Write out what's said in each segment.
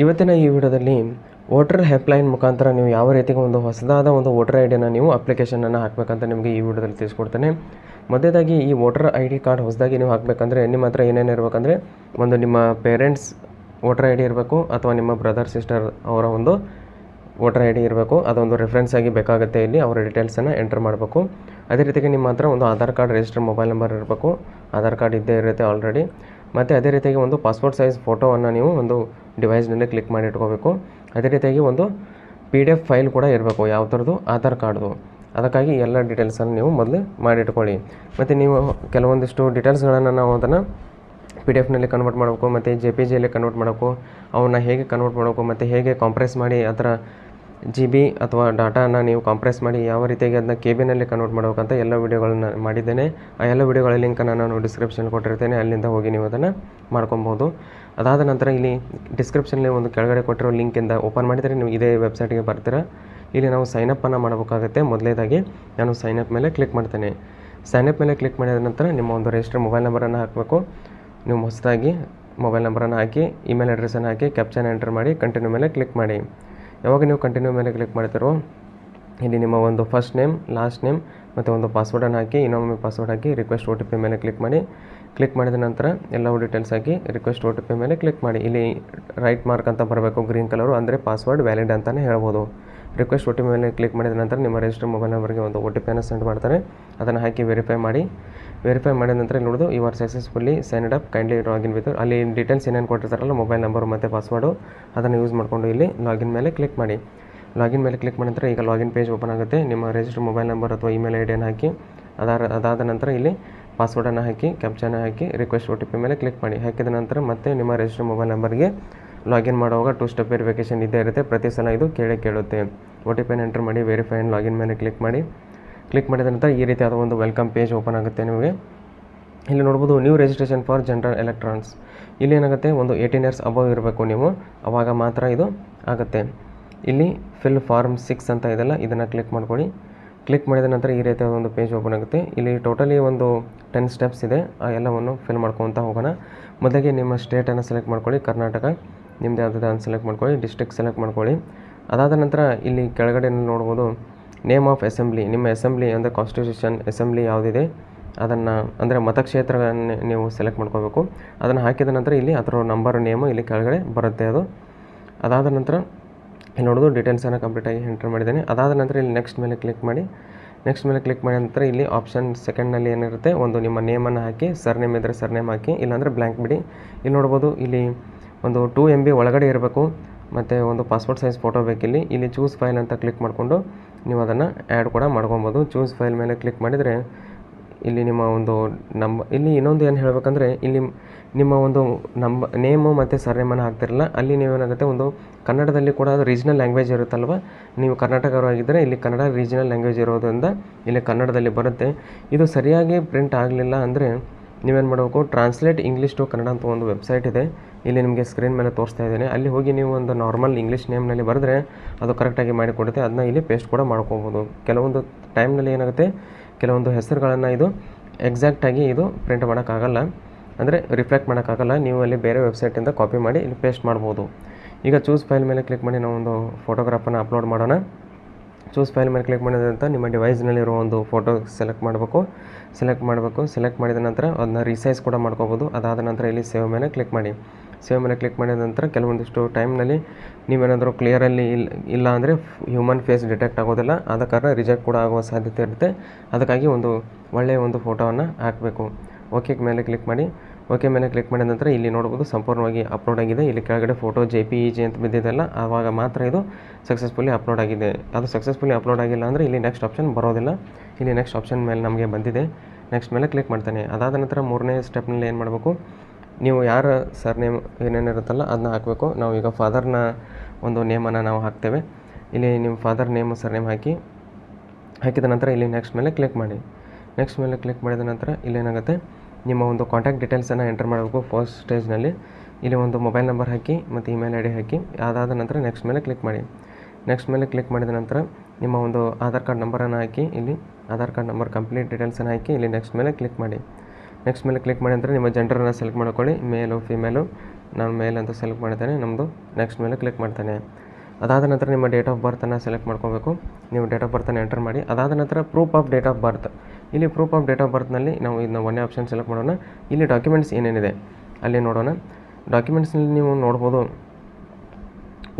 ಇವತ್ತಿನ ಈ ವಿಡಿಯೋದಲ್ಲಿ ವೋಟರ್ ಹೆಲ್ಪ್ಲೈನ್ ಮುಖಾಂತರ ನೀವು ಯಾವ ರೀತಿ ಒಂದು ಹೊಸದಾದ ಒಂದು ವೋಟರ್ ಐ ಡಿನ ನೀವು ಅಪ್ಲಿಕೇಶನನ್ನು ಹಾಕಬೇಕಂತ ನಿಮಗೆ ಈ ವಿಡಿಯೋದಲ್ಲಿ ತಿಳಿಸ್ಕೊಡ್ತೇನೆ. ಮೊದಲೇದಾಗಿ ಈ ವೋಟರ್ ಐ ಡಿ ಕಾರ್ಡ್ ಹೊಸದಾಗಿ ನೀವು ಹಾಕಬೇಕಂದ್ರೆ ನಿಮ್ಮ ಹತ್ರ ಏನೇನು ಇರಬೇಕಂದ್ರೆ ಒಂದು ನಿಮ್ಮ ಪೇರೆಂಟ್ಸ್ ವೋಟರ್ ಐ ಡಿ ಇರಬೇಕು ಅಥವಾ ನಿಮ್ಮ ಬ್ರದರ್, ಸಿಸ್ಟರ್ ಅವರ ಒಂದು ವೋಟರ್ ಐ ಡಿ ಇರಬೇಕು. ಅದೊಂದು ರೆಫರೆನ್ಸ್ ಆಗಿ ಬೇಕಾಗುತ್ತೆ ಇಲ್ಲಿ, ಅವರ ಡೀಟೇಲ್ಸನ್ನು ಎಂಟರ್ ಮಾಡಬೇಕು. ಅದೇ ರೀತಿಗೆ ನಿಮ್ಮ ಹತ್ರ ಒಂದು Aadhaar card register mobile number ಇರಬೇಕು. ಆಧಾರ್ ಕಾರ್ಡ್ ಇದ್ದೇ ಇರುತ್ತೆ ಆಲ್ರೆಡಿ. ಮತ್ತು ಅದೇ ರೀತಿಯಾಗಿ ಒಂದು ಪಾಸ್ಪೋರ್ಟ್ ಸೈಜ್ ಫೋಟೋವನ್ನು ನೀವು ಒಂದು ಡಿವೈಸ್ನಲ್ಲಿ ಕ್ಲಿಕ್ ಮಾಡಿ ಇಟ್ಕೋಬೇಕು. ಅದೇ ರೀತಿಯಾಗಿ ಒಂದು ಪಿ ಡಿ ಎಫ್ ಫೈಲ್ ಕೂಡ ಇರಬೇಕು, ಯಾವ ಥರದ್ದು? ಆಧಾರ್ ಕಾರ್ಡ್ದು ಅದಕ್ಕಾಗಿ ಎಲ್ಲ ಡೀಟೇಲ್ಸನ್ನು ನೀವು ಮೊದಲು ಮಾಡಿಟ್ಕೊಳ್ಳಿ ಮತ್ತು ನೀವು ಕೆಲವೊಂದಿಷ್ಟು ಡೀಟೇಲ್ಸ್ಗಳನ್ನು ನಾವು ಅದನ್ನು ಪಿ ಡಿ ಎಫ್ನಲ್ಲಿ ಕನ್ವರ್ಟ್ ಮಾಡಬೇಕು, ಮತ್ತು ಜೆ ಪಿ ಜಿಯಲ್ಲಿ ಕನ್ವರ್ಟ್ ಮಾಡಬೇಕು, ಅವನ್ನ ಹೇಗೆ ಕನ್ವರ್ಟ್ ಮಾಡಬೇಕು, ಮತ್ತು ಹೇಗೆ ಕಾಂಪ್ರೆಸ್ ಮಾಡಿ ಅದರ ಜಿ ಬಿ ಅಥವಾ ಡಾಟಾನ ನೀವು ಕಾಂಪ್ರೆಸ್ ಮಾಡಿ ಯಾವ ರೀತಿಯಾಗಿ ಅದನ್ನ ಕೆ ಬಿನಲ್ಲಿ ಕನ್ವರ್ಟ್ ಮಾಡಬೇಕಂತ ಎಲ್ಲ ವೀಡಿಯೋಗಳನ್ನ ಮಾಡಿದ್ದೇನೆ. ಆ ಎಲ್ಲ ವೀಡಿಯೋಗಳ ಲಿಂಕನ್ನು ನಾನು ಡಿಸ್ಕ್ರಿಪ್ಷನ್ ಕೊಟ್ಟಿರ್ತೇನೆ. ಅಲ್ಲಿಂದ ಹೋಗಿ ನೀವು ಅದನ್ನು ಮಾಡ್ಕೊಬೋದು ಅದಾದ ನಂತರ ಇಲ್ಲಿ ಡಿಸ್ಕ್ರಿಪ್ಷನಲ್ಲಿ ಒಂದು ಕೆಳಗಡೆ ಕೊಟ್ಟಿರೋ ಲಿಂಕಿಂದ ಓಪನ್ ಮಾಡಿದರೆ ನೀವು ಇದೇ ವೆಬ್ಸೈಟಿಗೆ ಬರ್ತೀರಾ. ಇಲ್ಲಿ ನಾವು ಸೈನಪ್ಪನ್ನು ಮಾಡಬೇಕಾಗುತ್ತೆ. ಮೊದಲೇದಾಗಿ ನಾನು ಸೈನಪ್ ಮೇಲೆ ಕ್ಲಿಕ್ ಮಾಡ್ತೇನೆ. ಸೈನಪ್ ಮೇಲೆ ಕ್ಲಿಕ್ ಮಾಡಿದ ನಂತರ ನಿಮ್ಮ ಒಂದು ರಿಜಿಸ್ಟರ್ ಮೊಬೈಲ್ ನಂಬರನ್ನು ಹಾಕಬೇಕು. ನೀವು ಹೊಸದಾಗಿ ಮೊಬೈಲ್ ನಂಬರನ್ನು ಹಾಕಿ ಇಮೇಲ್ ಅಡ್ರೆಸ್ಸನ್ನು ಹಾಕಿ ಕ್ಯಾಪ್ಚನ್ ಎಂಟರ್ ಮಾಡಿ ಕಂಟಿನ್ಯೂ ಮೇಲೆ ಕ್ಲಿಕ್ ಮಾಡಿ. ಯಾವಾಗ ನೀವು ಕಂಟಿನ್ಯೂ ಮೇಲೆ ಕ್ಲಿಕ್ ಮಾಡ್ತಿರೋ, ಇಲ್ಲಿ ನಿಮ್ಮ ಒಂದು ಫಸ್ಟ್ ನೇಮ್ ಲಾಸ್ಟ್ ನೇಮ್ ಮತ್ತು ಒಂದು ಪಾಸ್ವರ್ಡನ್ನು ಹಾಕಿ, ಇನ್ನೊಮ್ಮೆ ಪಾಸ್ವರ್ಡ್ ಹಾಕಿ ರಿಕ್ವೆಸ್ಟ್ ಓ ಮೇಲೆ ಕ್ಲಿಕ್ ಮಾಡಿ. ಕ್ಲಿಕ್ ಮಾಡಿದ ನಂತರ ಎಲ್ಲವೂ ಡೀಟೇಲ್ಸ್ ಹಾಕಿ ರಿಕ್ವೆಸ್ಟ್ ಓ ಮೇಲೆ ಕ್ಲಿಕ್ ಮಾಡಿ. ಇಲ್ಲಿ ರೈಟ್ ಮಾರ್ಕ್ ಅಂತ ಬರಬೇಕು ಗ್ರೀನ್ ಕಲರು ಅಂದರೆ ಪಾಸ್ವರ್ಡ್ ವ್ಯಾಲಿಡ್ ಅಂತಲೇ ಹೇಳ್ಬೋದು. ರಿಕ್ವೆಸ್ಟ್ ಓ ಟಿ ಮೇಲೆ ಕ್ಲಿಕ್ ಮಾಡಿದ ನಂತರ ನಿಮ್ಮ ರಿಜಿಸ್ಟರ್ ಮೊಬೈಲ್ ನಂಬರ್ಗೆ ಒಂದು ಒ ಟಿ ಪಿಯನ್ನು ಸೆಂಡ್ ಮಾಡ್ತಾರೆ. ಅದನ್ನು ಹಾಕಿ ವೆರಿಫೈ ಮಾಡಿ. ವೆರಿಫೈ ಮಾಡಿದ ನಂತರ ನೋಡೋದು you are successfully signed up kindly login with ಅಲ್ಲಿ ಡೀಟೇಲ್ಸ್ ಏನೇನು ಕೊಟ್ಟಿರ್ತಾರಲ್ಲ ಮೊಬೈಲ್ ನಂಬರ್ ಮತ್ತು ಪಾಸ್ವರ್ಡು ಅದನ್ನು ಯೂಸ್ ಮಾಡಿಕೊಂಡು ಇಲ್ಲಿ ಲಾಗಿನ್ ಮೇಲೆ ಕ್ಲಿಕ್ ಮಾಡಿ. ಲಾಗಿನ್ ಮೇಲೆ ಕ್ಲಿಕ್ ಮಾಡಿದ ನಂತರ ಈಗ ಲಾಗಿನ್ ಪೇಜ್ ಓಪನ್ ಆಗುತ್ತೆ. ನಿಮ್ಮ ರಿಜಿಸ್ಟರ್ ಮೊಬೈಲ್ ನಂಬರ್ ಅಥವಾ ಇಮೇಲ್ ಐ ಡಿಯನ್ನು ಹಾಕಿ ಅದಾದ ಅದಾದ ನಂತರ ಇಲ್ಲಿ ಪಾಸ್ವರ್ಡನ್ನು ಹಾಕಿ ಕ್ಯಾಪ್ಚನ್ನು ಹಾಕಿ ರಿಕ್ವೆಸ್ಟ್ ಒ ಟಿ ಪಿ ಮೇಲೆ ಕ್ಲಿಕ್ ಮಾಡಿ. ಹಾಕಿದ ನಂತರ ಮತ್ತೆ ನಿಮ್ಮ ರಿಜಿಸ್ಟರ್ ಮೊಬೈಲ್ ನಂಬರ್ಗೆ ಲಾಗಿನ್ ಮಾಡುವಾಗ ಟೂ ಸ್ಟೆಪ್ ವೆರಿಫಿಕೇಷನ್ ಇದ್ದೇ ಇರುತ್ತೆ. ಪ್ರತಿ ಸಲ ಇದು ಕೇಳೇ ಕೇಳುತ್ತೆ. ಒ ಟಿ ಪಿನ ಎಂಟ್ರ್ ಮಾಡಿ ವೆರಿಫೈ ಆ್ಯಂಡ್ ಲಾಗಿನ್ ಮೇಲೆ ಕ್ಲಿಕ್ ಮಾಡಿ. ಕ್ಲಿಕ್ ಮಾಡಿದ ನಂತರ ಈ ರೀತಿಯಾದ ಒಂದು ವೆಲ್ಕಮ್ ಪೇಜ್ ಓಪನ್ ಆಗುತ್ತೆ ನಿಮಗೆ. ಇಲ್ಲಿ ನೋಡ್ಬೋದು new registration for general electrons ಇಲ್ಲಿ ಏನಾಗುತ್ತೆ? ಒಂದು ಏಯ್ಟೀನ್ ಇಯರ್ಸ್ ಅಬೋವ್ ಇರಬೇಕು ನೀವು. ಆವಾಗ ಮಾತ್ರ ಇದು ಆಗುತ್ತೆ. ಇಲ್ಲಿ ಫಿಲ್ ಫಾರ್ಮ್ ಸಿಕ್ಸ್ ಅಂತ ಇದೆಲ್ಲ, ಇದನ್ನು ಕ್ಲಿಕ್ ಮಾಡ್ಕೊಳ್ಳಿ. ಕ್ಲಿಕ್ ಮಾಡಿದ ನಂತರ ಈ ರೀತಿಯಾದ ಒಂದು ಪೇಜ್ ಓಪನ್ ಆಗುತ್ತೆ. ಇಲ್ಲಿ ಟೋಟಲಿ ಒಂದು ಟೆನ್ ಸ್ಟೆಪ್ಸ್ ಇದೆ. ಆ ಎಲ್ಲವನ್ನು ಫಿಲ್ ಮಾಡ್ಕೊತ ಹೋಗೋಣ. ಮೊದಲಿಗೆ ನಿಮ್ಮ ಸ್ಟೇಟನ್ನು ಸೆಲೆಕ್ಟ್ ಮಾಡ್ಕೊಳ್ಳಿ. ಕರ್ನಾಟಕ ನಿಮ್ಮದು ಅಂತ ಸೆಲೆಕ್ಟ್ ಮಾಡ್ಕೊಳ್ಳಿ. ಡಿಸ್ಟ್ರಿಕ್ಟ್ ಸೆಲೆಕ್ಟ್ ಮಾಡ್ಕೊಳ್ಳಿ. ಅದಾದ ನಂತರ ಇಲ್ಲಿ ಕೆಳಗಡೆ ನೋಡ್ಬೋದು. ನೇಮ್ ಆಫ್ ಅಸೆಂಬ್ಲಿ ನಿಮ್ಮ ಅಸೆಂಬ್ಲಿ ಅಂದರೆ ಕಾನ್ಸ್ಟಿಟ್ಯೂಷನ್ ಅಸೆಂಬ್ಲಿ ಯಾವುದಿದೆ, ಅದನ್ನು ಅಂದರೆ ಮತಕ್ಷೇತ್ರಗಳನ್ನು ನೀವು ಸೆಲೆಕ್ಟ್ ಮಾಡ್ಕೋಬೇಕು. ಅದನ್ನು ಹಾಕಿದ ನಂತರ ಇಲ್ಲಿ ಅದರ ನಂಬರ್ ನೇಮು ಇಲ್ಲಿ ಕೆಳಗಡೆ ಬರುತ್ತೆ ಅದು. ಅದಾದ ನಂತರ ಇಲ್ಲಿ ನೋಡೋದು ಡೀಟೇಲ್ಸನ್ನು ಕಂಪ್ಲೀಟಾಗಿ ಎಂಟರ್ ಮಾಡಿದ್ದೇನೆ. ಅದಾದ ನಂತರ ಇಲ್ಲಿ ನೆಕ್ಸ್ಟ್ ಮೇಲೆ ಕ್ಲಿಕ್ ಮಾಡಿ. ನೆಕ್ಸ್ಟ್ ಮೇಲೆ ಕ್ಲಿಕ್ ಮಾಡಿದ ನಂತರ ಇಲ್ಲಿ ಆಪ್ಷನ್ ಸೆಕೆಂಡ್ನಲ್ಲಿ ಏನಿರುತ್ತೆ, ಒಂದು ನಿಮ್ಮ ನೇಮನ್ನು ಹಾಕಿ ಸರ್ ನೇಮ್ ಇದ್ದರೆ ಸರ್ ನೇಮ್ ಹಾಕಿ, ಇಲ್ಲಾಂದರೆ ಬ್ಲ್ಯಾಂಕ್ ಬಿಡಿ. ಇಲ್ಲಿ ನೋಡ್ಬೋದು, ಇಲ್ಲಿ ಒಂದು ಟೂ ಎಂ ಬಿ ಒಳಗಡೆ ಇರಬೇಕು. ಮತ್ತು ಒಂದು ಪಾಸ್ಪೋರ್ಟ್ ಸೈಜ್ ಫೋಟೋ ಬೇಕಿಲ್ಲಿ. ಇಲ್ಲಿ ಚೂಸ್ ಫೈಲ್ ಅಂತ ಕ್ಲಿಕ್ ಮಾಡಿಕೊಂಡು ನೀವು ಅದನ್ನು ಆ್ಯಡ್ ಕೂಡ ಮಾಡ್ಕೊಬೋದು. ಚೂಸ್ ಫೈಲ್ ಮೇಲೆ ಕ್ಲಿಕ್ ಮಾಡಿದರೆ ಇಲ್ಲಿ ನಿಮ್ಮ ಒಂದು ನಂಬ ಇಲ್ಲಿ ಇನ್ನೊಂದು ಏನು ಹೇಳಬೇಕಂದ್ರೆ ಇಲ್ಲಿ ನಿಮ್ಮ ಒಂದು ನಂಬ ನೇಮು ಮತ್ತು ಸರ್ನೇಮನ್ನು ಹಾಕ್ತಿರಲ್ಲ, ಅಲ್ಲಿ ನೀವೇನಾಗುತ್ತೆ ಒಂದು ಕನ್ನಡದಲ್ಲಿ ಕೂಡ ಅದು ರೀಜ್ನಲ್ ಲ್ಯಾಂಗ್ವೇಜ್ ಇರುತ್ತಲ್ವ? ನೀವು ಕರ್ನಾಟಕವಾಗಿದ್ದರೆ ಇಲ್ಲಿ ಕನ್ನಡ ರೀಜ್ನಲ್ ಲ್ಯಾಂಗ್ವೇಜ್ ಇರೋದರಿಂದ ಇಲ್ಲಿ ಕನ್ನಡದಲ್ಲಿ ಬರುತ್ತೆ. ಇದು ಸರಿಯಾಗಿ ಪ್ರಿಂಟ್ ಆಗಲಿಲ್ಲ ಅಂದರೆ ನೀವೇನು ಮಾಡಬೇಕು, ಟ್ರಾನ್ಸ್ಲೇಟ್ ಇಂಗ್ಲೀಷ್ ಟು ಕನ್ನಡ ಅಂತ ಒಂದು ವೆಬ್ಸೈಟ್ ಇದೆ. ಇಲ್ಲಿ ನಿಮಗೆ ಸ್ಕ್ರೀನ್ ಮೇಲೆ ತೋರಿಸ್ತಾ ಇದ್ದೀನಿ. ಅಲ್ಲಿ ಹೋಗಿ ನೀವು ಒಂದು ನಾರ್ಮಲ್ ಇಂಗ್ಲೀಷ್ ನೇಮ್ನಲ್ಲಿ ಬರೆದ್ರೆ ಅದು ಕರೆಕ್ಟಾಗಿ ಮಾಡಿಕೊಡುತ್ತೆ. ಅದನ್ನ ಇಲ್ಲಿ ಪೇಸ್ಟ್ ಕೂಡ ಮಾಡ್ಕೊಬೋದು. ಕೆಲವೊಂದು ಟೈಮ್ನಲ್ಲಿ ಏನಾಗುತ್ತೆ? ಕೆಲವೊಂದು ಹೆಸರುಗಳನ್ನು ಇದು ಎಕ್ಸಾಕ್ಟಾಗಿ ಇದು ಪ್ರಿಂಟ್ ಮಾಡೋಕ್ಕಾಗಲ್ಲ. ಅಂದರೆ ರಿಫ್ಲೆಕ್ಟ್ ಮಾಡೋಕ್ಕಾಗಲ್ಲ. ನೀವು ಅಲ್ಲಿ ಬೇರೆ ವೆಬ್ಸೈಟಿಂದ ಕಾಪಿ ಮಾಡಿ ಇಲ್ಲಿ ಪೇಸ್ಟ್ ಮಾಡ್ಬೋದು. ಈಗ ಚೂಸ್ ಫೈಲ್ ಮೇಲೆ ಕ್ಲಿಕ್ ಮಾಡಿ ನಾವು ಒಂದು ಫೋಟೋಗ್ರಾಫನ್ನು ಅಪ್ಲೋಡ್ ಮಾಡೋಣ. ಚೂಸ್ ಫೈಲ್ ಮೇಲೆ ಕ್ಲಿಕ್ ಮಾಡಿದ ನಂತರ ನಿಮ್ಮ ಡಿವೈಸ್ನಲ್ಲಿರೋ ಒಂದು ಫೋಟೋ ಸೆಲೆಕ್ಟ್ ಮಾಡಬೇಕು. ಸೆಲೆಕ್ಟ್ ಮಾಡಬೇಕು. ಸೆಲೆಕ್ಟ್ ಮಾಡಿದ ನಂತರ ಅದನ್ನ ರಿಸೈಸ್ ಕೂಡ ಮಾಡ್ಕೋಬೋದು. ಅದಾದ ನಂತರ ಇಲ್ಲಿ ಸೇವ್ ಮೇಲೆ ಕ್ಲಿಕ್ ಮಾಡಿ. ಸೇವ್ ಮೇಲೆ ಕ್ಲಿಕ್ ಮಾಡಿದ ನಂತರ ಕೆಲವೊಂದಿಷ್ಟು ಟೈಮ್ನಲ್ಲಿ ನೀವೇನಾದರೂ ಕ್ಲಿಯರಲ್ಲಿ ಇಲ್ಲ ಇಲ್ಲ ಅಂದರೆ ಹ್ಯೂಮನ್ ಫೇಸ್ ಡಿಟೆಕ್ಟ್ ಆಗೋದಿಲ್ಲ. ಆದ ಕಾರಣ ರಿಜೆಕ್ಟ್ ಕೂಡ ಆಗುವ ಸಾಧ್ಯತೆ ಇರುತ್ತೆ. ಅದಕ್ಕಾಗಿ ಒಂದು ಒಳ್ಳೆಯ ಒಂದು ಫೋಟೋವನ್ನು ಹಾಕಬೇಕು. ಓಕೆ ಮೇಲೆ ಕ್ಲಿಕ್ ಮಾಡಿ. ಓಕೆ ಮೇಲೆ ಕ್ಲಿಕ್ ಮಾಡಿದ ನಂತರ ಇಲ್ಲಿ ನೋಡ್ಬೋದು ಸಂಪೂರ್ಣವಾಗಿ ಅಪ್ಲೋಡ್ ಆಗಿದೆ. ಇಲ್ಲಿ ಕೆಳಗಡೆ photo J P E G ಅಂತ ಬಿದ್ದಿದೆಲ್ಲ ಆವಾಗ ಮಾತ್ರ ಇದು ಸಕ್ಸಸ್ಫುಲಿ ಅಪ್ಲೋಡ್ ಆಗಿದೆ. ಅದು ಸಕ್ಸಸ್ಫುಲಿ ಅಪ್ಲೋಡ್ ಆಗಿಲ್ಲ ಅಂದರೆ ಇಲ್ಲಿ ನೆಕ್ಸ್ಟ್ ಆಪ್ಷನ್ ಬರೋದಿಲ್ಲ. ಇಲ್ಲಿ ನೆಕ್ಸ್ಟ್ ಆಪ್ಷನ್ ಮೇಲೆ ನಮಗೆ ಬಂದಿದೆ. ನೆಕ್ಸ್ಟ್ ಮೇಲೆ ಕ್ಲಿಕ್ ಮಾಡ್ತಾನೆ. ಅದಾದ ನಂತರ ಮೂರನೇ ಸ್ಟೆಪ್ನಲ್ಲಿ ಏನು ಮಾಡಬೇಕು? ನೀವು ಯಾರ ಸರ್ ನೇಮ್ ಏನೇನಿರುತ್ತಲ್ಲ ಅದನ್ನ ಹಾಕಬೇಕು. ನಾವು ಈಗ ಫಾದರ್ನ ಒಂದು ನೇಮನ್ನು ನಾವು ಹಾಕ್ತೇವೆ. ಇಲ್ಲಿ ನಿಮ್ಮ ಫಾದರ್ ನೇಮ್, ಸರ್ ನೇಮ್ ಹಾಕಿ, ಹಾಕಿದ ನಂತರ ಇಲ್ಲಿ ನೆಕ್ಸ್ಟ್ ಮೇಲೆ ಕ್ಲಿಕ್ ಮಾಡಿ. ನೆಕ್ಸ್ಟ್ ಮೇಲೆ ಕ್ಲಿಕ್ ಮಾಡಿದ ನಂತರ ಇಲ್ಲೇನಾಗುತ್ತೆ ನಿಮ್ಮ ಒಂದು ಕಾಂಟ್ಯಾಕ್ಟ್ ಡೀಟೇಲ್ಸನ್ನು ಎಂಟರ್ ಮಾಡಬೇಕು ಫಸ್ಟ್ ಸ್ಟೇಜ್ನಲ್ಲಿ ಇಲ್ಲಿ ಒಂದು ಮೊಬೈಲ್ ನಂಬರ್ ಹಾಕಿ ಮತ್ತು ಇಮೇಲ್ ಐ ಡಿ ಹಾಕಿ. ಅದಾದ ನಂತರ ನೆಕ್ಸ್ಟ್ ಮೇಲೆ ಕ್ಲಿಕ್ ಮಾಡಿ. ನೆಕ್ಸ್ಟ್ ಮೇಲೆ ಕ್ಲಿಕ್ ಮಾಡಿದ ನಂತರ ನಿಮ್ಮ ಒಂದು ಆಧಾರ್ ಕಾರ್ಡ್ ನಂಬರನ್ನು ಹಾಕಿ. ಇಲ್ಲಿ ಆಧಾರ್ ಕಾರ್ಡ್ ನಂಬರ್ ಕಂಪ್ಲೀಟ್ ಡೀಟೇಲ್ಸನ್ನು ಹಾಕಿ. ಇಲ್ಲಿ ನೆಕ್ಸ್ಟ್ ಮೇಲೆ ಕ್ಲಿಕ್ ಮಾಡಿ. ನೆಕ್ಸ್ಟ್ ಮೇಲೆ ಕ್ಲಿಕ್ ಮಾಡಿ ಅಂದರೆ ನಿಮ್ಮ ಜೆಂಡರನ್ನು ಸೆಲೆಕ್ಟ್ ಮಾಡ್ಕೊಳ್ಳಿ. ಮೇಲು ಫಿಮೇಲು ನಾನು ಮೇಲ್ ಅಂತ ಸೆಲೆಕ್ಟ್ ಮಾಡ್ತೇನೆ ನಮ್ಮದು ನೆಕ್ಸ್ಟ್ ಮೇಲೆ ಕ್ಲಿಕ್ ಮಾಡ್ತೇನೆ. ಅದಾದ ನಂತರ ನಿಮ್ಮ ಡೇಟ್ ಆಫ್ ಬರ್ತನ್ನು ಸೆಲೆಕ್ಟ್ ಮಾಡ್ಕೋಬೇಕು. ನೀವು ಡೇಟ್ ಆಫ್ ಬರ್ತನ್ನು ಎಂಟರ್ ಮಾಡಿ, ಅದಾದ ನಂತರ proof of date of birth ಇಲ್ಲಿ ಪ್ರೂಫ್ ಆಫ್ ಡೇಟ್ ಆಫ್ ಬರ್ತ್ನಲ್ಲಿ ನಾವು ಇದನ್ನ ಒಂದೇ ಆಪ್ಷನ್ ಸೆಲೆಕ್ಟ್ ಮಾಡೋಣ. ಇಲ್ಲಿ ಡಾಕ್ಯುಮೆಂಟ್ಸ್ ಏನೇನಿದೆ, ಅಲ್ಲಿ ನೋಡೋಣ. ಡಾಕ್ಯುಮೆಂಟ್ಸ್ನಲ್ಲಿ ನೀವು ನೋಡ್ಬೋದು,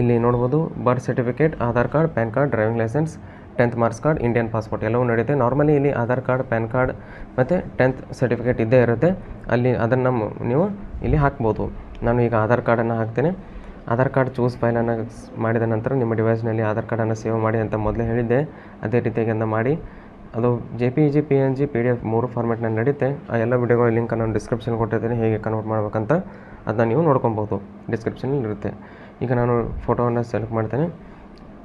ಇಲ್ಲಿ ನೋಡ್ಬೋದು birth certificate Aadhaar card PAN card driving licence tenth marks card, Indian passport ಎಲ್ಲವೂ ನಡೆಯುತ್ತೆ ನಾರ್ಮಲಿ ಇಲ್ಲಿ ಆಧಾರ್ ಕಾರ್ಡ್, ಪ್ಯಾನ್ ಕಾರ್ಡ್ ಮತ್ತು ಟೆಂತ್ ಸರ್ಟಿಫಿಕೇಟ್ ಇದ್ದೇ ಇರುತ್ತೆ. ಅಲ್ಲಿ ಅದನ್ನು ನೀವು ಇಲ್ಲಿ ಹಾಕ್ಬೋದು. ನಾನು ಈಗ ಆಧಾರ್ ಕಾರ್ಡನ್ನು ಹಾಕ್ತೇನೆ. ಆಧಾರ್ ಕಾರ್ಡ್ ಚೂಸ್ ಫೈಲನ್ನು ಮಾಡಿದ ನಂತರ ನಿಮ್ಮ ಡಿವೈಸ್ನಲ್ಲಿ ಆಧಾರ್ ಕಾರ್ಡನ್ನು ಸೇವ್ ಮಾಡಿ ಅಂತ ಮೊದಲೇ ಹೇಳಿದ್ದೆ. ಅದೇ ರೀತಿಯಾಗಿ ಮಾಡಿ. ಅದು J P G P N G P D F ಮೂರು ಫಾರ್ಮೆಟ್ನಲ್ಲಿ ನಡೆಯುತ್ತೆ ಆ ಎಲ್ಲ ವಿಡಿಯೋಗಳ ಲಿಂಕ್ ನಾನು ಡಿಸ್ಕ್ರಿಪ್ಷನ್ ಕೊಟ್ಟಿದ್ದೀನಿ ಹೇಗೆ ಕನ್ವರ್ಟ್ ಮಾಡ್ಬೇಕಂತ. ಅದನ್ನ ನೀವು ನೋಡ್ಕೊಬೋದು. ಡಿಸ್ಕ್ರಿಪ್ಷನಲ್ಲಿ ಇರುತ್ತೆ. ಈಗ ನಾನು ಫೋಟೋವನ್ನು ಸೆಲೆಕ್ಟ್ ಮಾಡ್ತೇನೆ.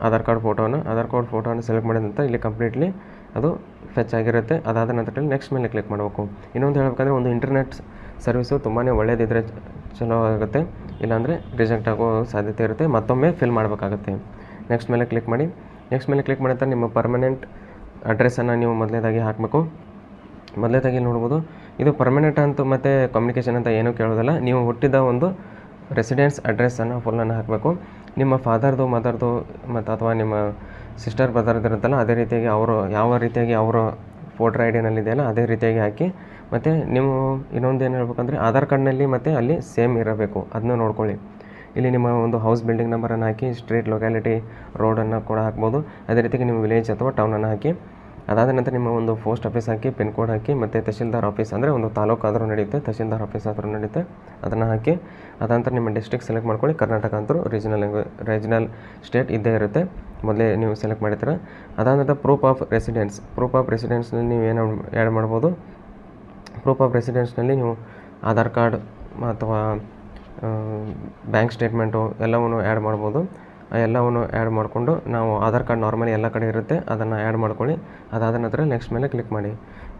ಆಧಾರ್ ಕಾರ್ಡ್ ಫೋಟೋನ, ಆಧಾರ್ ಕಾರ್ಡ್ ಫೋಟೋನ ಸೆಲೆಕ್ಟ್ ಮಾಡಿದ ನಂತರ ಇಲ್ಲಿ ಕಂಪ್ಲೀಟ್ಲಿ ಅದು ಫೆಚ್ ಆಗಿರುತ್ತೆ. ಅದಾದ ನಂತರ ನೆಕ್ಸ್ಟ್ ಮೇಲೆ ಕ್ಲಿಕ್ ಮಾಡಬೇಕು. ಇನ್ನೊಂದು ಹೇಳಬೇಕಂದ್ರೆ ಒಂದು ಇಂಟರ್ನೆಟ್ ಸರ್ವಿಸು ತುಂಬಾ ಒಳ್ಳೆಯದಿದ್ದರೆ ಚಲೋ ಆಗುತ್ತೆ. ಇಲ್ಲಾಂದರೆ ರಿಜೆಕ್ಟ್ ಆಗೋ ಸಾಧ್ಯತೆ ಇರುತ್ತೆ. ಮತ್ತೊಮ್ಮೆ ಫಿಲ್ ಮಾಡಬೇಕಾಗುತ್ತೆ. ನೆಕ್ಸ್ಟ್ ಮೇಲೆ ಕ್ಲಿಕ್ ಮಾಡಿ. ನೆಕ್ಸ್ಟ್ ಮೇಲೆ ಕ್ಲಿಕ್ ಮಾಡಿದ ನಿಮ್ಮ ಪರ್ಮನೆಂಟ್ ಅಡ್ರೆಸ್ಸನ್ನು ನೀವು ಮೊದಲನೇದಾಗಿ ಹಾಕಬೇಕು. ಮೊದಲನೇದಾಗಿ ನೋಡ್ಬೋದು. ಇದು ಪರ್ಮನೆಂಟ್ ಅಂತ ಮತ್ತು ಕಮ್ಯುನಿಕೇಷನ್ ಅಂತ ಏನೂ ಕೇಳೋದಿಲ್ಲ. ನೀವು ಹುಟ್ಟಿದ ಒಂದು ರೆಸಿಡೆನ್ಸ್ ಅಡ್ರೆಸ್ಸನ್ನು ಫುಲ್ಲನ್ನು ಹಾಕಬೇಕು. ನಿಮ್ಮ ಫಾದರ್ದು ಮದರ್ದು ಮತ್ತು ಅಥವಾ ನಿಮ್ಮ ಸಿಸ್ಟರ್ ಬ್ರದರ್ದು ಇರುತ್ತಲ್ಲ, ಅದೇ ರೀತಿಯಾಗಿ ಅವರು ಯಾವ ರೀತಿಯಾಗಿ ಅವರು ವೋಟರ್ ಐ ಡಿನಲ್ಲಿದೆಯಲ್ಲ ಅದೇ ರೀತಿಯಾಗಿ ಹಾಕಿ ಮತ್ತು ನೀವು ಇನ್ನೊಂದು ಏನು ಹೇಳ್ಬೇಕಂದ್ರೆ ಆಧಾರ್ ಕಾರ್ಡ್ನಲ್ಲಿ ಮತ್ತು ಅಲ್ಲಿ ಸೇಮ್ ಇರಬೇಕು. ಅದನ್ನ ನೋಡ್ಕೊಳ್ಳಿ. ಇಲ್ಲಿ ನಿಮ್ಮ ಒಂದು ಹೌಸ್ ಬಿಲ್ಡಿಂಗ್ ನಂಬರನ್ನು ಹಾಕಿ ಸ್ಟ್ರೀಟ್ ಲೊಕ್ಯಾಲಿಟಿ ರೋಡನ್ನು ಕೂಡ ಹಾಕ್ಬೋದು. ಅದೇ ರೀತಿಯಾಗಿ ನಿಮ್ಮ ವಿಲೇಜ್ ಅಥವಾ ಟೌನನ್ನು ಹಾಕಿ. ಅದಾದ ನಂತರ ನಿಮ್ಮ ಒಂದು ಪೋಸ್ಟ್ ಆಫೀಸ್ ಹಾಕಿ, ಪಿನ್ ಕೋಡ್ ಹಾಕಿ, ಮತ್ತು ತಹಶೀಲ್ದಾರ್ ಆಫೀಸ್ ಅಂದರೆ ಒಂದು ತಾಲೂಕು ಆದರೂ ನಡೆಯುತ್ತೆ, ತಹಶೀಲ್ದಾರ್ ಆಫೀಸ್ ಆದರೂ ನಡೆಯುತ್ತೆ. ಅದನ್ನು ಹಾಕಿ ಅದಾನಂತರ ನಿಮ್ಮ ಡಿಸ್ಟ್ರಿಕ್ಟ್ ಸೆಲೆಕ್ಟ್ ಮಾಡ್ಕೊಳ್ಳಿ. ಕರ್ನಾಟಕ ಅಂತೂ ರೀಜನಲ್ ರೀಜನಲ್ ಸ್ಟೇಟ್ ಇದ್ದೇ ಇರುತ್ತೆ. ಮೊದಲೇ ನೀವು ಸೆಲೆಕ್ಟ್ ಮಾಡಿರ್ತೀರ. ಅದಾದ ನಂತರ proof of residence proof of ರೆಸಿಡೆನ್ಸ್ನಲ್ಲಿ ನೀವು ಏನು ಆ್ಯಡ್ ಮಾಡ್ಬೋದು. ಪ್ರೂಫ್ ಆಫ್ ರೆಸಿಡೆನ್ಸ್ನಲ್ಲಿ ನೀವು ಆಧಾರ್ ಕಾರ್ಡ್ ಅಥವಾ ಬ್ಯಾಂಕ್ ಸ್ಟೇಟ್ಮೆಂಟು ಎಲ್ಲವನ್ನು ಆ್ಯಡ್ ಮಾಡ್ಬೋದು. ಎಲ್ಲವನ್ನು ಆ್ಯಡ್ ಮಾಡಿಕೊಂಡು ನಾವು ಆಧಾರ್ ಕಾರ್ಡ್ ನಾರ್ಮಲಿ ಎಲ್ಲ ಕಡೆ ಇರುತ್ತೆ, ಅದನ್ನು ಆ್ಯಡ್ ಮಾಡ್ಕೊಳ್ಳಿ. ಅದಾದ ನಂತರ ನೆಕ್ಸ್ಟ್ ಮೇಲೆ ಕ್ಲಿಕ್ ಮಾಡಿ.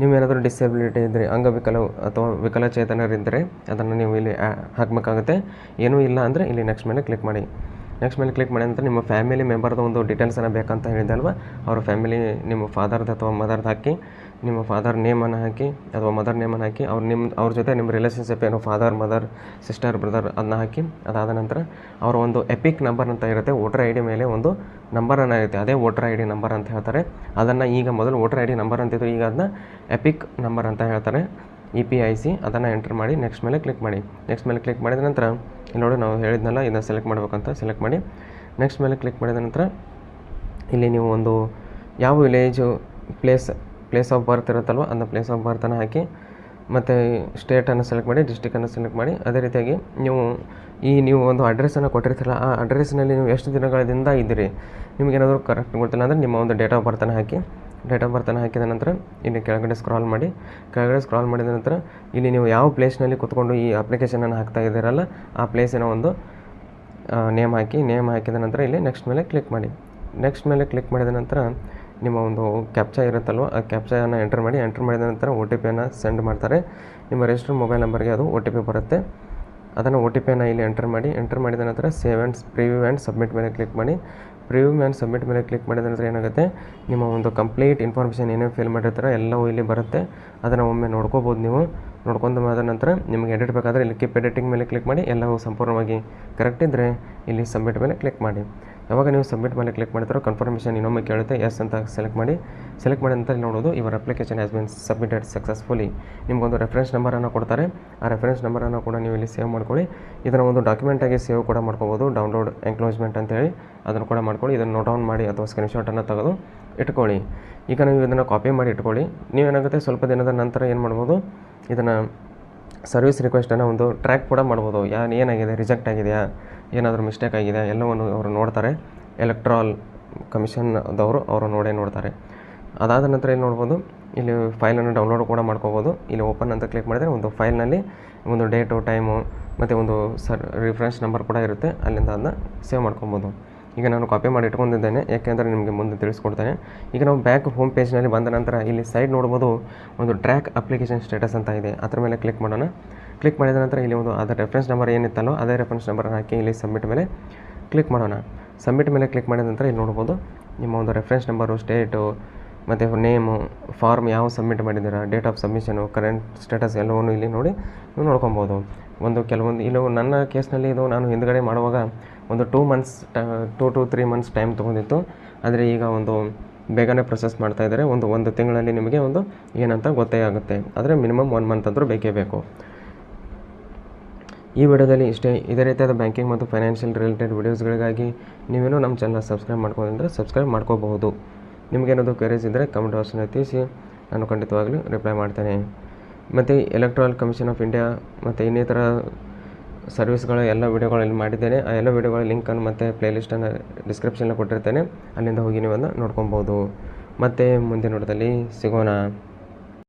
ನೀವೇನಾದರೂ ಡಿಸೇಬಿಲಿಟಿ ಇದ್ದರೆ ಅಂಗವಿಕಲ ಅಥವಾ ವಿಕಲಚೇತನರಿದ್ದರೆ ಅದನ್ನು ನೀವು ಇಲ್ಲಿ ಹಾಕಬೇಕಾಗುತ್ತೆ. ಏನೂ ಇಲ್ಲ ಅಂದರೆ ಇಲ್ಲಿ ನೆಕ್ಸ್ಟ್ ಮೇಲೆ ಕ್ಲಿಕ್ ಮಾಡಿ. ನೆಕ್ಸ್ಟ್ ಮೇಲೆ ಕ್ಲಿಕ್ ಮಾಡಿ ನಂತರ ನಿಮ್ಮ ಫ್ಯಾಮಿಲಿ ಮೆಂಬರ್ದು ಒಂದು ಡೀಟೇಲ್ಸನ್ನು ಬೇಕಂತ ಹೇಳಿದೆ ಅಲ್ವಾ ಅವ್ರ ಫ್ಯಾಮಿಲಿ ನಿಮ್ಮ ಫಾದರ್ದು ಅಥವಾ ಮದರ್ದು ಹಾಕಿ, ನಿಮ್ಮ ಫಾದರ್ ನೇಮನ್ನು ಹಾಕಿ ಅಥವಾ ಮದರ್ ನೇಮನ್ನು ಹಾಕಿ ಅವ್ರು ನಿಮ್ಮ ಅವ್ರ ಜೊತೆ ನಿಮ್ಮ ರಿಲೇಷನ್ಶಿಪ್ ಏನು ಫಾದರ್ ಮದರ್ ಸಿಸ್ಟರ್ ಬ್ರದರ್ ಅದನ್ನ ಹಾಕಿ ಅದಾದ ನಂತರ ಅವರ ಒಂದು ಎಪಿಕ್ ನಂಬರ್ ಅಂತ ಇರುತ್ತೆ. ವೋಟರ್ ಐ ಡಿ ಮೇಲೆ ಒಂದು ನಂಬರನ್ನು ಇರುತ್ತೆ. ಅದೇ ವೋಟರ್ ಐ ಡಿ ನಂಬರ್ ಅಂತ ಹೇಳ್ತಾರೆ. ಅದನ್ನು ಈಗ ಮೊದಲು ವೋಟರ್ ಐ ಡಿ ನಂಬರ್ ಅಂತಿದ್ರು ಈಗ ಅದನ್ನ ಎಪಿಕ್ ನಂಬರ್ ಅಂತ ಹೇಳ್ತಾರೆ. ಇ ಪಿ ಐ ಸಿ ಅದನ್ನು ಎಂಟ್ರ್ ಮಾಡಿ ನೆಕ್ಸ್ಟ್ ಮೇಲೆ ಕ್ಲಿಕ್ ಮಾಡಿ. ನೆಕ್ಸ್ಟ್ ಮೇಲೆ ಕ್ಲಿಕ್ ಮಾಡಿದ ನಂತರ, ಇಲ್ಲಿ ನೋಡಿ ನಾವು ಹೇಳಿದ್ನಲ್ಲ, ಇದನ್ನು ಸೆಲೆಕ್ಟ್ ಮಾಡ್ಬೇಕಂತ ಸೆಲೆಕ್ಟ್ ಮಾಡಿ. ನೆಕ್ಸ್ಟ್ ಮೇಲೆ ಕ್ಲಿಕ್ ಮಾಡಿದ ನಂತರ, ಇಲ್ಲಿ ನೀವು ಒಂದು ಯಾವ village place place of birth ಇರುತ್ತಲ್ವ ಅದನ್ನ ಪ್ಲೇಸ್ ಆಫ್ ಬರ್ತನ್ನು ಹಾಕಿ, ಮತ್ತು ಸ್ಟೇಟನ್ನು ಸೆಲೆಕ್ಟ್ ಮಾಡಿ ಡಿಸ್ಟಿಕನ್ನು ಸೆಲೆಕ್ಟ್ ಮಾಡಿ. ಅದೇ ರೀತಿಯಾಗಿ ನೀವು ಈ ನೀವು ಒಂದು ಅಡ್ರೆಸ್ಸನ್ನು ಕೊಟ್ಟಿರ್ತೀರಲ್ಲ, ಆ ಅಡ್ರೆಸ್ನಲ್ಲಿ ನೀವು ಎಷ್ಟು ದಿನಗಳಿಂದ ಇದ್ದೀರಿ? ನಿಮಗೇನಾದರೂ ಕರೆಕ್ಟ್ ಗೊತ್ತಿಲ್ಲ ಅಂದರೆ ನಿಮ್ಮ ಒಂದು ಡೇಟ್ ಆಫ್ ಬರ್ತನ್ನು ಹಾಕಿ. ಡೇಟ್ ಆಫ್ ಬರ್ತನ್ನು ಹಾಕಿದ ನಂತರ ಇಲ್ಲಿ ಕೆಳಗಡೆ ಸ್ಕ್ರಾಲ್ ಮಾಡಿ. ಕೆಳಗಡೆ ಸ್ಕ್ರಾಲ್ ಮಾಡಿದ ನಂತರ ಇಲ್ಲಿ ನೀವು ಯಾವ ಪ್ಲೇಸ್ನಲ್ಲಿ ಕೂತ್ಕೊಂಡು ಈ ಅಪ್ಲಿಕೇಶನನ್ನು ಹಾಕ್ತಾ ಇದ್ದೀರಲ್ಲ, ಆ ಪ್ಲೇಸಿನ ಒಂದು ನೇಮ್ ಹಾಕಿ ನೇಮ್ ಹಾಕಿದ ನಂತರ ಇಲ್ಲಿ ನೆಕ್ಸ್ಟ್ ಮೇಲೆ ಕ್ಲಿಕ್ ಮಾಡಿ. ನೆಕ್ಸ್ಟ್ ಮೇಲೆ ಕ್ಲಿಕ್ ಮಾಡಿದ ನಂತರ ನಿಮ್ಮ ಒಂದು ಕ್ಯಾಪ್ಚಾ ಇರುತ್ತಲ್ವ, ಆ ಕ್ಯಾಪ್ಚಾಯನ್ನು ಎಂಟರ್ ಮಾಡಿ ಎಂಟರ್ ಮಾಡಿದ ನಂತರ ಒ ಟಿ ಪಿಯನ್ನು ಸೆಂಡ್ ಮಾಡ್ತಾರೆ. ನಿಮ್ಮ ರಿಜಿಸ್ಟರ್ ಮೊಬೈಲ್ ನಂಬರ್ಗೆ ಅದು ಒ ಟಿ ಪಿ ಬರುತ್ತೆ. ಅದನ್ನು ಒ ಟಿ ಪಿಯನ್ನು ಇಲ್ಲಿ ಎಂಟರ್ ಮಾಡಿ ಎಂಟರ್ ಮಾಡಿದ ನಂತರ save and preview and submit ಮೇಲೆ ಕ್ಲಿಕ್ ಮಾಡಿ. ಪ್ರಿವ್ಯೂ ಮ್ಯಾನ್ ಸಬ್ಮಿಟ್ ಮೇಲೆ ಕ್ಲಿಕ್ ಮಾಡಿದ ನಂತರ ಏನಾಗುತ್ತೆ? ನಿಮ್ಮ ಒಂದು ಕಂಪ್ಲೀಟ್ ಇನ್ಫಾರ್ಮೇಷನ್ ಏನೇನು ಫಿಲ್ ಮಾಡಿರ್ತಾರೆ ಎಲ್ಲವೂ ಇಲ್ಲಿ ಬರುತ್ತೆ. ಅದನ್ನು ಒಮ್ಮೆ ನೋಡ್ಕೋಬೋದು ನೀವು. ನೋಡ್ಕೊಂಡು ಆದ ನಂತರ ನಿಮಗೆ ಎಡಿಟ್ ಬೇಕಾದರೆ ಇಲ್ಲಿ ಕಿಪ್ ಎಡಿಟಿಂಗ್ ಮೇಲೆ ಕ್ಲಿಕ್ ಮಾಡಿ, ಎಲ್ಲವೂ ಸಂಪೂರ್ಣವಾಗಿ ಕರೆಕ್ಟ್ ಇದ್ದರೆ ಇಲ್ಲಿ ಸಬ್ಮಿಟ್ ಮೇಲೆ ಕ್ಲಿಕ್ ಮಾಡಿ. ಯಾವಾಗ ನೀವು ಸಬ್ಮಿಟ್ ಮೇಲೆ ಕ್ಲಿಕ್ ಮಾಡ್ತಾರೋ ಕನ್ಫರ್ಮೇಷನ್ ಇನ್ನೊಮ್ಮೆ ಕೇಳುತ್ತೆ ಎಸ್ ಅಂತ ಸೆಲೆಕ್ಟ್ ಮಾಡಿ. ಸೆಲೆಕ್ಟ್ ಮಾಡಿ ಅಂತ ನೋಡೋದು, ಇವರ application has been submitted successfully ನಿಮಗೊಂದು ರೆಫರೆನ್ಸ್ ನಂಬರನ್ನು ಕೊಡ್ತಾರೆ. ಆ ರೆಫರೆನ್ಸ್ ನಂಬರನ್ನು ಕೂಡ ನೀವು ಇಲ್ಲಿ ಸೇವ್ ಮಾಡ್ಕೊಳ್ಳಿ. ಇದನ್ನು ಒಂದು ಡಾಕ್ಯುಮೆಂಟಾಗಿ ಸೇವ್ ಕೂಡ ಮಾಡ್ಕೋಬೋದು ಡೌನ್ಲೋಡ್ ಎಂಕ್ಲೋಜ್ಮೆಂಟ್ ಅಂತೇಳಿ ಅದನ್ನು ಕೂಡ ಮಾಡ್ಕೊಳ್ಳಿ. ಇದನ್ನು ನೋಟ್ ಡೌನ್ ಮಾಡಿ ಅಥವಾ ಸ್ಕ್ರೀನ್ಶಾಟನ್ನು ತೆಗೆದು ಇಟ್ಕೊಳ್ಳಿ. ಈಗ ನೀವು ಇದನ್ನು ಕಾಪಿ ಮಾಡಿ ಇಟ್ಕೊಳ್ಳಿ. ನೀವೇನಾಗುತ್ತೆ, ಸ್ವಲ್ಪ ದಿನದ ನಂತರ ಏನು ಮಾಡ್ಬೋದು, ಇದನ್ನು ಸರ್ವಿಸ್ ರಿಕ್ವೆಸ್ಟನ್ನು ಒಂದು ಟ್ರ್ಯಾಕ್ ಕೂಡ ಮಾಡ್ಬೋದು. ಯಾ ಏನಾಗಿದೆ ರಿಜೆಕ್ಟ್ ಆಗಿದೆಯಾ? ಏನಾದರೂ ಮಿಸ್ಟೇಕ್ ಆಗಿದೆ, ಎಲ್ಲವನ್ನು ಅವರು ನೋಡ್ತಾರೆ. ಎಲೆಕ್ಟ್ರಾಲ್ ಕಮಿಷನ್ದವರು ಅವರು ನೋಡೇ ನೋಡ್ತಾರೆ. ಅದಾದ ನಂತರ ಇಲ್ಲಿ ನೋಡ್ಬೋದು, ಇಲ್ಲಿ ಫೈಲನ್ನು ಡೌನ್ಲೋಡ್ ಕೂಡ ಮಾಡ್ಕೋಬೋದು. ಇಲ್ಲಿ ಓಪನ್ ಅಂತ ಕ್ಲಿಕ್ ಮಾಡಿದರೆ ಒಂದು ಫೈಲ್ನಲ್ಲಿ ಒಂದು ಡೇಟು ಟೈಮು ಮತ್ತು ಒಂದು ಸರ್ ರಿಫ್ರೆನ್ಸ್ ನಂಬರ್ ಕೂಡ ಇರುತ್ತೆ. ಅಲ್ಲಿಂದ ಅದನ್ನ ಸೇವ್ ಮಾಡ್ಕೊಬೋದು. ಈಗ ನಾನು ಕಾಪಿ ಮಾಡಿ ಇಟ್ಕೊಂಡಿದ್ದೇನೆ ಯಾಕೆಂದರೆ ನಿಮಗೆ ಮುಂದೆ ತಿಳಿಸ್ಕೊಡ್ತೇನೆ. ಈಗ ನಾವು ಬ್ಯಾಕ್ ಹೋಮ್ ಪೇಜ್ನಲ್ಲಿ ಬಂದ ನಂತರ ಇಲ್ಲಿ ಸೈಡ್ ನೋಡ್ಬೋದು, ಒಂದು ಟ್ರ್ಯಾಕ್ ಅಪ್ಲಿಕೇಶನ್ ಸ್ಟೇಟಸ್ ಅಂತ ಇದೆ. ಅದರ ಮೇಲೆ ಕ್ಲಿಕ್ ಮಾಡೋಣ. ಕ್ಲಿಕ್ ಮಾಡಿದ ನಂತರ ಇಲ್ಲಿ ಒಂದು ಅದರ ರೆಫರೆನ್ಸ್ ನಂಬರ್ ಏನಿತ್ತಲ್ಲೋ, ಅದೇ ರೆಫರೆನ್ಸ್ ನಂಬರ್ ಹಾಕಿ ಇಲ್ಲಿ ಸಬ್ಮಿಟ್ ಮೇಲೆ ಕ್ಲಿಕ್ ಮಾಡೋಣ. ಸಬ್ಮಿಟ್ ಮೇಲೆ ಕ್ಲಿಕ್ ಮಾಡಿದ ನಂತರ ಇಲ್ಲಿ ನೋಡ್ಬೋದು, ನಿಮ್ಮ ಒಂದು ರೆಫರೆನ್ಸ್ ನಂಬರು ಸ್ಟೇಟು ಮತ್ತು ನೇಮು ಫಾರ್ಮ್ ಯಾವ ಸಬ್ಮಿಟ್ ಮಾಡಿದ್ದೀರಾ date of submission current status ಎಲ್ಲವನ್ನು ಇಲ್ಲಿ ನೋಡಿ ನೀವು ನೋಡ್ಕೊಬೋದು. ಒಂದು ಕೆಲವೊಂದು, ಇನ್ನು ನನ್ನ ಕೇಸ್ನಲ್ಲಿ ಇದು ನಾನು ಹಿಂದ್ಗಡೆ ಮಾಡುವಾಗ ಒಂದು two months two to three months time ತೊಗೊಂಡಿತ್ತು. ಆದರೆ ಈಗ ಒಂದು ಬೇಗನೆ ಪ್ರೊಸೆಸ್ ಮಾಡ್ತಾಯಿದ್ದಾರೆ ಒಂದು ಒಂದು ತಿಂಗಳಲ್ಲಿ ನಿಮಗೆ ಒಂದು ಏನಂತ ಗೊತ್ತೇ ಆಗುತ್ತೆ. ಆದರೆ ಮಿನಿಮಮ್ ಒನ್ ಮಂತ್ ಆದರೂ ಬೇಕೇ ಬೇಕು. ಈ ವಿಡಿಯೋದಲ್ಲಿ ಇಷ್ಟೇ. ಇದೇ ರೀತಿಯಾದ ಬ್ಯಾಂಕಿಂಗ್ ಮತ್ತು ಫೈನಾನ್ಷಿಯಲ್ ರಿಲೇಟೆಡ್ ವೀಡಿಯೋಸ್ಗಳಿಗಾಗಿ ನೀವೇನು ನಮ್ಮ ಚಾನಲ್ ಸಬ್ಸ್ಕ್ರೈಬ್ ಮಾಡ್ಕೊಂಡ್ರೆ ಸಬ್ಸ್ಕ್ರೈಬ್ ಮಾಡ್ಕೋಬಹುದು. ನಿಮಗೇನಾದರೂ ಕ್ವೆರೀಸ್ ಇದ್ದರೆ ಕಮೆಂಟ್ ಬಾಕ್ಸ್ನ ತಿಳಿಸಿ. ನಾನು ಖಂಡಿತವಾಗಲೂ ರಿಪ್ಲೈ ಮಾಡ್ತೇನೆ. ಮತ್ತು ಎಲೆಕ್ಟ್ರಾಲ್ ಕಮಿಷನ್ ಆಫ್ ಇಂಡಿಯಾ ಮತ್ತು ಇನ್ನಿತರ ಸರ್ವಿಸ್ಗಳ ಎಲ್ಲ ವೀಡಿಯೋಗಳಲ್ಲಿ ಮಾಡಿದ್ದೇನೆ. ಆ ಎಲ್ಲ ವೀಡಿಯೋಗಳ ಲಿಂಕನ್ನು ಮತ್ತು ಪ್ಲೇಲಿಸ್ಟನ್ನು ಡಿಸ್ಕ್ರಿಪ್ಷನಲ್ಲಿ ಕೊಟ್ಟಿರ್ತೇನೆ. ಅಲ್ಲಿಂದ ಹೋಗಿ ನೀವನ್ನ ನೋಡ್ಕೊಬೋದು. ಮತ್ತು ಮುಂದಿನ ನೋಟದಲ್ಲಿ ಸಿಗೋಣ.